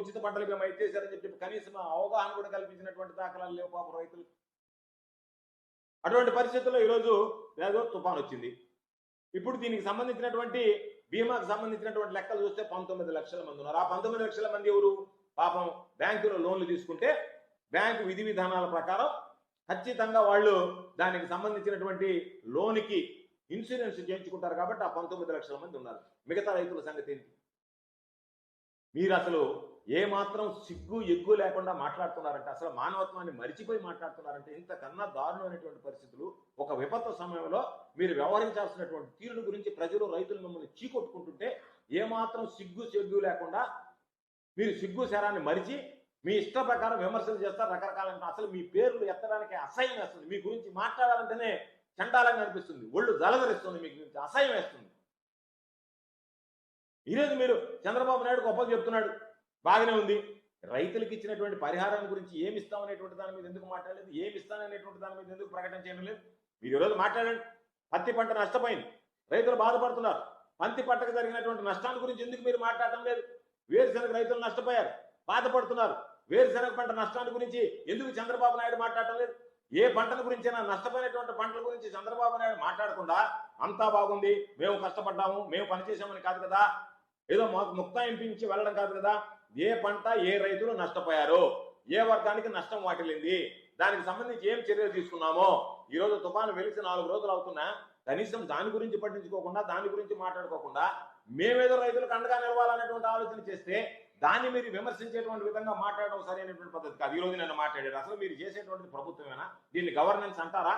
ఉచిత పంటలు మేము ఇచ్చేశారని చెప్పి కనీసం అవగాహన కూడా కల్పించినటువంటి దాఖలాలు లేవు పాపం రైతులు. అటువంటి పరిస్థితుల్లో ఈరోజు ఏదో తుఫాన్ వచ్చింది. ఇప్పుడు దీనికి సంబంధించినటువంటి బీమాకు సంబంధించినటువంటి లెక్కలు చూస్తే పంతొమ్మిది లక్షల మంది ఉన్నారు. ఆ పంతొమ్మిది లక్షల మంది ఎవరు? పాపం బ్యాంకులో లోన్లు తీసుకుంటే బ్యాంకు విధి విధానాల ప్రకారం ఖచ్చితంగా వాళ్ళు దానికి సంబంధించినటువంటి లోన్కి ఇన్సూరెన్స్ చేయించుకుంటారు కాబట్టి ఆ పంతొమ్మిది లక్షల మంది ఉన్నారు. మిగతా రైతుల సంగతి ఏంటి? మీరు అసలు ఏ మాత్రం సిగ్గు ఎగ్గు లేకుండా మాట్లాడుతున్నారంటే అసలు మానవత్వాన్ని మరిచిపోయి మాట్లాడుతున్నారంటే ఇంతకన్నా దారుణమైనటువంటి పరిస్థితులు. ఒక విపత్తు సమయంలో మీరు వ్యవహరించాల్సినటువంటి తీరును గురించి ప్రజలు రైతులు మిమ్మల్ని చీకొట్టుకుంటుంటే ఏ మాత్రం సిగ్గు సిగ్గు లేకుండా మీరు సిగ్గు శరాన్ని మరిచి మీ ఇష్ట ప్రకారం విమర్శలు చేస్తారు రకరకాల అసలు మీ పేర్లు ఎత్తడానికి అసహ్యం వేస్తుంది. మీ గురించి మాట్లాడాలంటేనే చండాలంగా అనిపిస్తుంది. ఒళ్ళు జలధరిస్తుంది. మీకు గురించి అసహ్యం వేస్తుంది. ఈరోజు మీరు చంద్రబాబు నాయుడు గొప్పగా చెప్తున్నాడు. బాగానే ఉంది. రైతులకు ఇచ్చినటువంటి పరిహారం గురించి ఏమి ఇస్తామనేటువంటి దాని మీద ఎందుకు మాట్లాడలేదు? ఏమి ఇస్తాననేటువంటి దాని మీద ఎందుకు ప్రకటన చేయడం లేదు? మీరు ఈరోజు మాట్లాడండి. పత్తి పంట నష్టపోయింది. రైతులు బాధపడుతున్నారు. పత్తి పంటకు జరిగినటువంటి నష్టాల గురించి ఎందుకు మీరు మాట్లాడటం లేదు? వేరుశనగ రైతులు నష్టపోయారు. బాధపడుతున్నారు. వేరుశనగ పంట నష్టాల గురించి ఎందుకు చంద్రబాబు నాయుడు మాట్లాడటం లేదు? ఏ పంటల గురించి నష్టపోయినటువంటి పంటల గురించి చంద్రబాబు నాయుడు మాట్లాడకుండా అంతా బాగుంది. మేము కష్టపడ్డాము. మేము పనిచేసామని కాదు కదా. ఏదో మాకు ముక్తాయింపించి వెళ్ళడం కాదు కదా. ఏ పంట ఏ రైతులు నష్టపోయారు ఏ వర్గానికి నష్టం వాటిల్లింది దానికి సంబంధించి ఏం చర్యలు తీసుకున్నామో ఈరోజు తుఫాను వెలిసి నాలుగు రోజులు అవుతున్నా కనీసం దాని గురించి పట్టించుకోకుండా దాని గురించి మాట్లాడుకోకుండా మేమేదో రైతులకు అండగా నిలవాలనేటువంటి ఆలోచన చేస్తే దాన్ని మీరు విమర్శించేటువంటి విధంగా మాట్లాడడం సరైనటువంటి పద్ధతి కాదు. ఈ రోజు నేను మాట్లాడారు అసలు మీరు చేసేటువంటి ప్రభుత్వమేనా? దీన్ని గవర్నెన్స్ అంటారా?